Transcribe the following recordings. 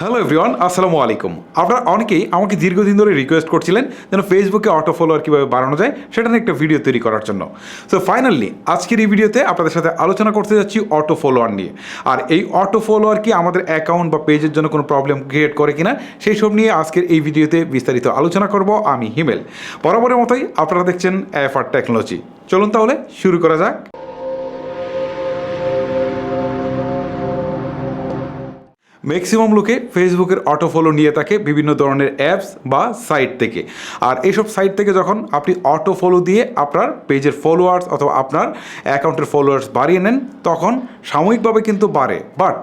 Hello everyone আসসালামু আলাইকুম আপনারা অনেকেই আমাকে দীর্ঘদিন ধরে রিকোয়েস্ট করছিলেন যেন ফেসবুকে অটো ফলোয়ার কীভাবে বাড়ানো যায়, সেটা নিয়ে একটা ভিডিও তৈরি করার জন্য। সো ফাইনালি আজকের এই ভিডিওতে আপনাদের সাথে আলোচনা করতে যাচ্ছি অটো ফলোয়ার নিয়ে। আর এই অটো ফলোয়ার কি আমাদের অ্যাকাউন্ট বা পেজের জন্য কোনো প্রবলেম ক্রিয়েট করে কিনা, সেই সব নিয়ে আজকের এই ভিডিওতে বিস্তারিত আলোচনা করব আমি, হিমেল। বরাবরের মতোই আপনারা দেখছেন এফআর টেকনোলজি চলুন তাহলে শুরু করা যাক। ম্যাক্সিমাম লোকে ফেসবুকের অটো ফলো নিয়ে থাকে বিভিন্ন ধরনের অ্যাপস বা সাইট থেকে। আর এইসব সাইট থেকে যখন আপনি অটো ফলো দিয়ে আপনার পেজের ফলোয়ার্স অথবা আপনার অ্যাকাউন্টের ফলোয়ার্স বাড়িয়ে নেন, তখন সাময়িকভাবে কিন্তু বাড়ে। বাট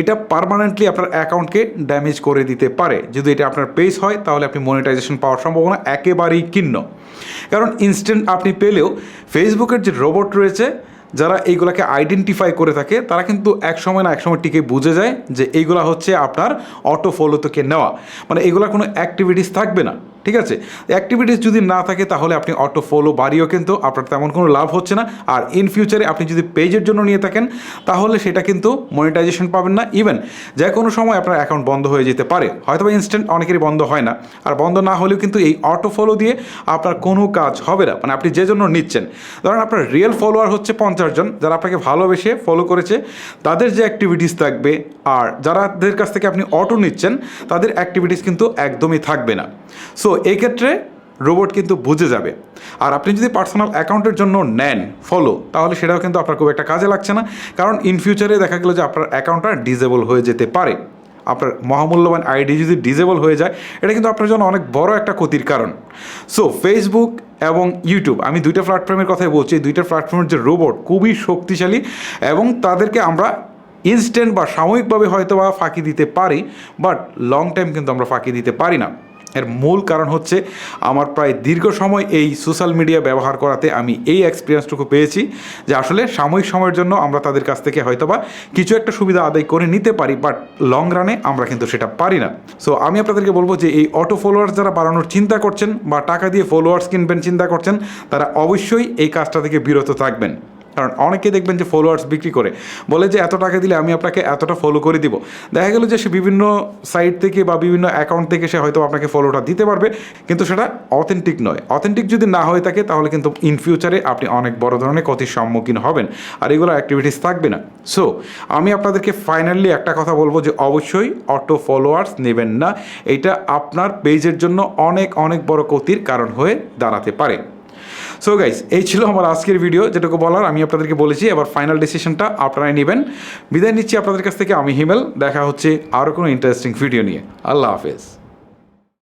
এটা পারমানেন্টলি আপনার অ্যাকাউন্টকে ড্যামেজ করে দিতে পারে। যদি এটা আপনার পেজ হয়, তাহলে আপনি মনিটাইজেশন পাওয়ার সম্ভাবনা একেবারেই কিন্ন কারণ ইনস্ট্যান্ট আপনি পেলেও ফেসবুকের যে রোবট রয়েছে যারা এইগুলাকে আইডেন্টিফাই করে থাকে, তারা কিন্তু এক সময় না এক সময় টিকে বুঝে যায় যে এইগুলা হচ্ছে আপনার অটো থেকে নেওয়া। মানে এগুলা কোনো অ্যাক্টিভিটিস থাকবে না। ঠিক আছে? অ্যাক্টিভিটিস যদি না থাকে, তাহলে আপনি অটো ফলো বাড়িয়েও কিন্তু আপনার তেমন কোনো লাভ হচ্ছে না। আর ইন ফিউচারে আপনি যদি পেজের জন্য নিয়ে থাকেন, তাহলে সেটা কিন্তু মনিটাইজেশন পাবেন না। ইভেন যে কোনো সময় আপনার অ্যাকাউন্ট বন্ধ হয়ে যেতে পারে। হয়তো ইনস্ট্যান্ট অনেকেরই বন্ধ হয় না। আর বন্ধ না হলেও কিন্তু এই অটো ফলো দিয়ে আপনার কোনো কাজ হবে না। মানে আপনি যে জন্য নিচ্ছেন। ধরেন আপনার রিয়েল ফলোয়ার হচ্ছে পঞ্চাশ জন, যারা আপনাকে ভালোবেসে ফলো করেছে। তাদের যে অ্যাক্টিভিটিস থাকবে, আর যারাদের কাছ থেকে আপনি অটো নিচ্ছেন, তাদের অ্যাক্টিভিটিস কিন্তু একদমই থাকবে না। সো এই ক্ষেত্রে রোবট কিন্তু বুঝে যাবে। আর আপনি যদি পার্সোনাল অ্যাকাউন্টের জন্য নেন ফলো তাহলে সেটাও কিন্তু আপনার খুব একটা কাজে লাগছে না। কারণ ইন ফিউচারে দেখা গেলো যে আপনার অ্যাকাউন্টটা ডিজেবল হয়ে যেতে পারে। আপনার মহামূল্যবান আইডি যদি ডিজেবল হয়ে যায়, এটা কিন্তু আপনার জন্য অনেক বড় একটা ক্ষতির কারণ। সো ফেসবুক এবং ইউটিউব আমি দুইটা প্ল্যাটফর্মের কথাই বলছি। এই দুইটা প্ল্যাটফর্মের যে রোবট খুবই শক্তিশালী এবং তাদেরকে আমরা ইনস্ট্যান্ট বা সাময়িকভাবে হয়তো বা ফাঁকি দিতে পারি বাট লং টাইম কিন্তু আমরা ফাঁকি দিতে পারি না। এর মূল কারণ হচ্ছে আমার প্রায় দীর্ঘ সময় এই সোশ্যাল মিডিয়া ব্যবহার করাতে আমি এই এক্সপিরিয়েন্সটুকু পেয়েছি যে আসলে সাময়িক সময়ের জন্য আমরা তাদের কাছ থেকে হয়তোবা কিছু একটা সুবিধা আদায় করে নিতে পারি বাট লং রানে আমরা কিন্তু সেটা পারি না। সো আমি আপনাদেরকে বলব যে এই অটো ফলোয়ার্স যারা বাড়ানোর চিন্তা করছেন বা টাকা দিয়ে ফলোয়ার্স কিনবেন, চিন্তা করছেন, তারা অবশ্যই এই কাজটা থেকে বিরত থাকবেন। কারণ অনেকে দেখবেন যে ফলোয়ার্স বিক্রি করে। বলে যে, এত টাকা দিলে আমি আপনাকে এতটা ফলো করে দিব। দেখা গেল যে, সে বিভিন্ন সাইট থেকে বা বিভিন্ন অ্যাকাউন্ট থেকে সে হয়তো আপনাকে ফলোটা দিতে পারবে, কিন্তু সেটা অথেন্টিক নয়। অথেন্টিক যদি না হয়ে থাকে, তাহলে কিন্তু ইন ফিউচারে আপনি অনেক বড় ধরনের ক্ষতির সম্মুখীন হবেন। আর এগুলো অ্যাক্টিভিটিস থাকবে না। সো আমি আপনাদেরকে ফাইনালি একটা কথা বলব যে, অবশ্যই অটো ফলোয়ার্স নেবেন না। এটা আপনার পেজের জন্য অনেক অনেক বড় ক্ষতির কারণ হয়ে দাঁড়াতে পারে। সো গাইস এই ছিল আমার আজকের ভিডিও যেটুকু বলার আমি আপনাদেরকে বলেছি। এবার ফাইনাল ডিসিশনটা আপনারাই নেবেন। বিদায় নিচ্ছি আপনাদের কাছ থেকে, আমি হিমেল। দেখা হচ্ছে আরও কোনো ইন্টারেস্টিং ভিডিও নিয়ে। আল্লাহ হাফেজ।